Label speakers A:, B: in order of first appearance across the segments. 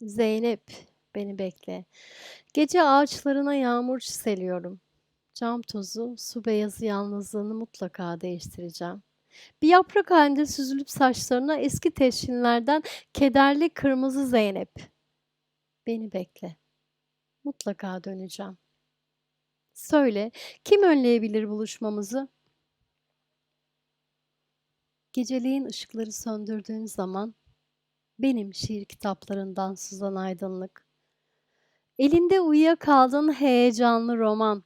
A: Zeynep, beni bekle. Gece ağaçlarına yağmur çiseliyorum. Cam tozu, su beyazı yalnızlığını mutlaka değiştireceğim. Bir yaprak halinde süzülüp saçlarına eski teşhinlerden kederli kırmızı Zeynep. Beni bekle. Mutlaka döneceğim. Söyle, kim önleyebilir buluşmamızı? Geceliğin ışıkları söndürdüğün zaman benim şiir kitaplarından sızan aydınlık. Elinde uyuyakaldığın heyecanlı roman.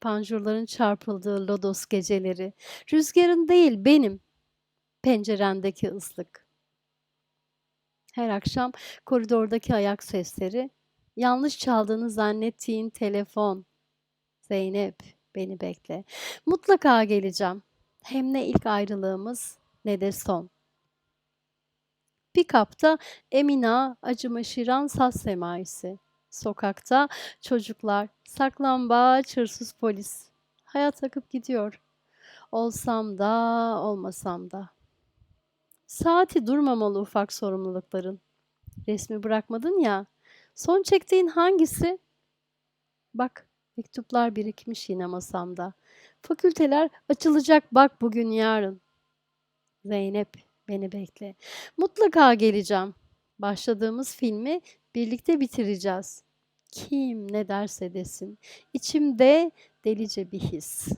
A: Panjurların çarpıldığı lodos geceleri. Rüzgarın değil benim. Pencerendeki ıslık. Her akşam koridordaki ayak sesleri. Yanlış çaldığını zannettiğin telefon. Zeynep, beni bekle. Mutlaka geleceğim. Hem ne ilk ayrılığımız ne de son. Pikapta Emina acımaşiran saz semaisi. Sokakta çocuklar, saklambaç, hırsız polis. Hayat akıp gidiyor. Olsam da, olmasam da. Saati durmamalı ufak sorumlulukların. Resmi bırakmadın ya. Son çektiğin hangisi? Bak, mektuplar birikmiş yine masamda. Fakülteler açılacak bak bugün yarın. Zeynep, beni bekle. Mutlaka geleceğim. Başladığımız filmi birlikte bitireceğiz. Kim ne derse desin. İçimde delice bir his.